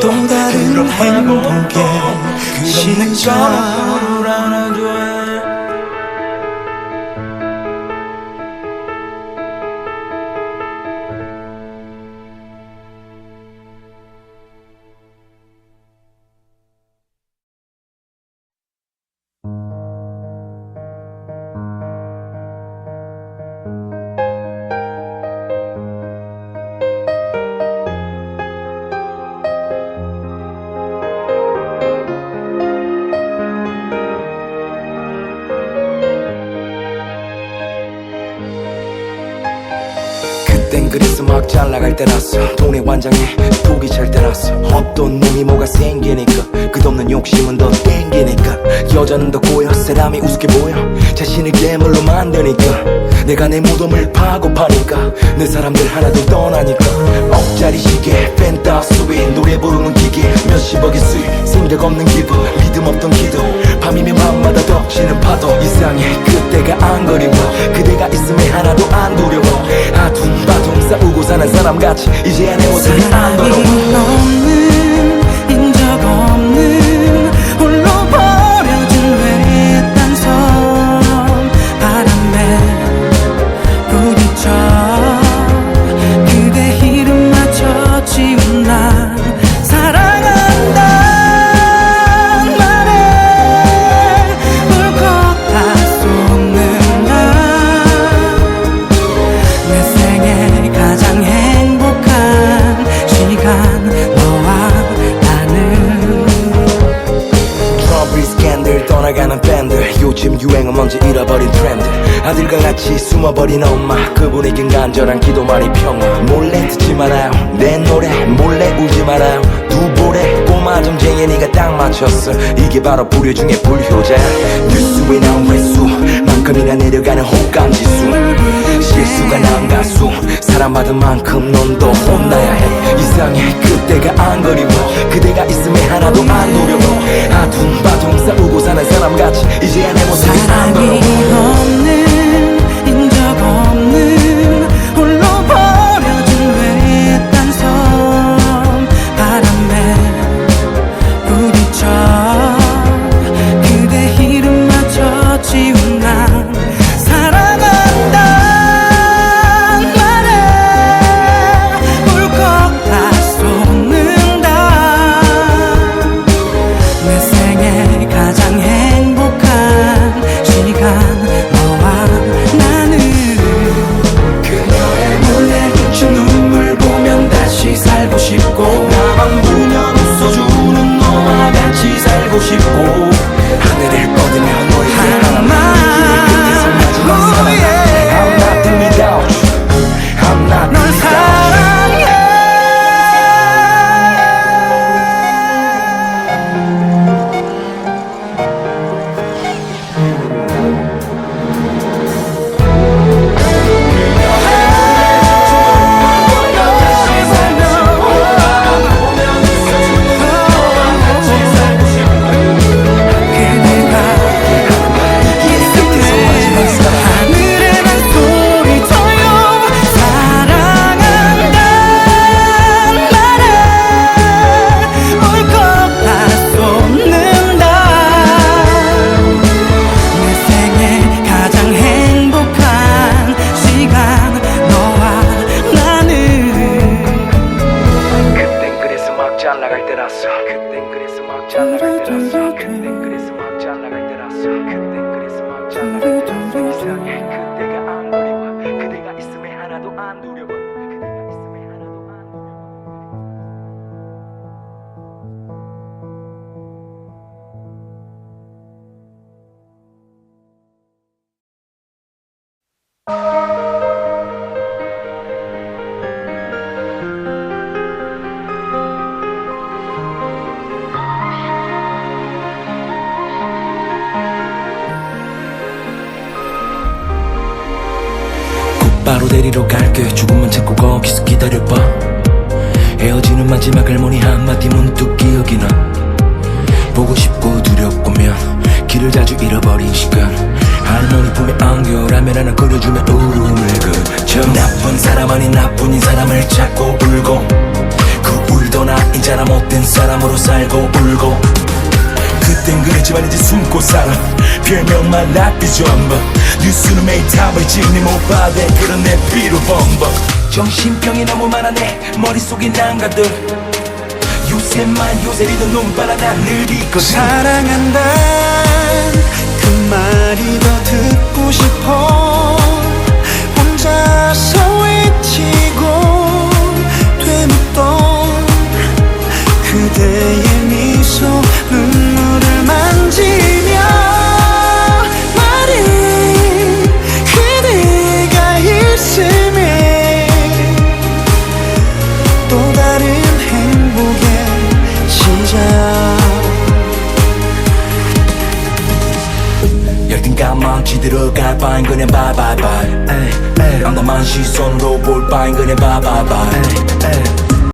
또 다른 행복의 시작. 그땐 그래서 막 잘 나갈 때라서 동네 완장에 독이 찰 때라서 없던 놈이 뭐가 생기니까 끝없는 욕심은 더 땡기니까 여자는 더 꼬여 사람이 우습게 보여 자신을 괴물로 만드니까 내가 내 무덤을 파고 파니까 내 사람들 하나둘 떠나니까 억짜리 시계 펜타스위 노래 부르는 기계 몇십억의 수익 생각 없는 기분 믿음 없던 기도. 밤이면 밤마다 덮치는 파도. 이상해. 그때가 안 그리워. 그대가 있음에 하나도 안 두려워 아둥바둥 싸우고 사는 사람 같이 이제야 내 모습이 안 더러워 아들과 같이 숨어버린 엄마. 그분에겐 간절한 기도만이 평화. 몰래 듣지 말아요. 내 노래 몰래 울지 말아요. 두 볼에 꼬마 점쟁이니가 딱 맞췄어. 이게 바로 불효 중에 불효자. 뉴스에 나온 횟수만큼이나 내려가는 호감지수. 실수가 난 가수. 사랑받은 만큼 넌 더 혼나야 해. 이상해. 그때가 안 그리워. 그대가 있음에 하나도 안 두려워. 아둥바둥 싸우 바로 데리러 갈게. 죽음만 찾고 거기서 기다려봐. 헤어지는 마지막 할머니 한마디 문득 기억이 나. 보고 싶고 두렵고면 길을 자주 잃어버린 시간 할머니 품에 안겨 라면 하나 그려주면 울음을 그쳐. 나쁜 사람 아닌 나뿐인 사람을 찾고 울고. 그 울던 아이잖아 못된 사람으로 살고 울고. 그 하지만 이제 숨고 살아. 별명만 전부 뉴스는 매일 타버리지 네못 봐대. 그런 내 비로 범벅. 정신병이 너무 많아 내 머릿속에 난가들. 요새만 요새 리던 눈바라 난늘 있거든 사랑한다 그 말이 더 듣고 싶어 열등감만 쥐들어갈 바엔 그냥 넌 나만 시선으로 볼 바엔 그냥 바이바이바이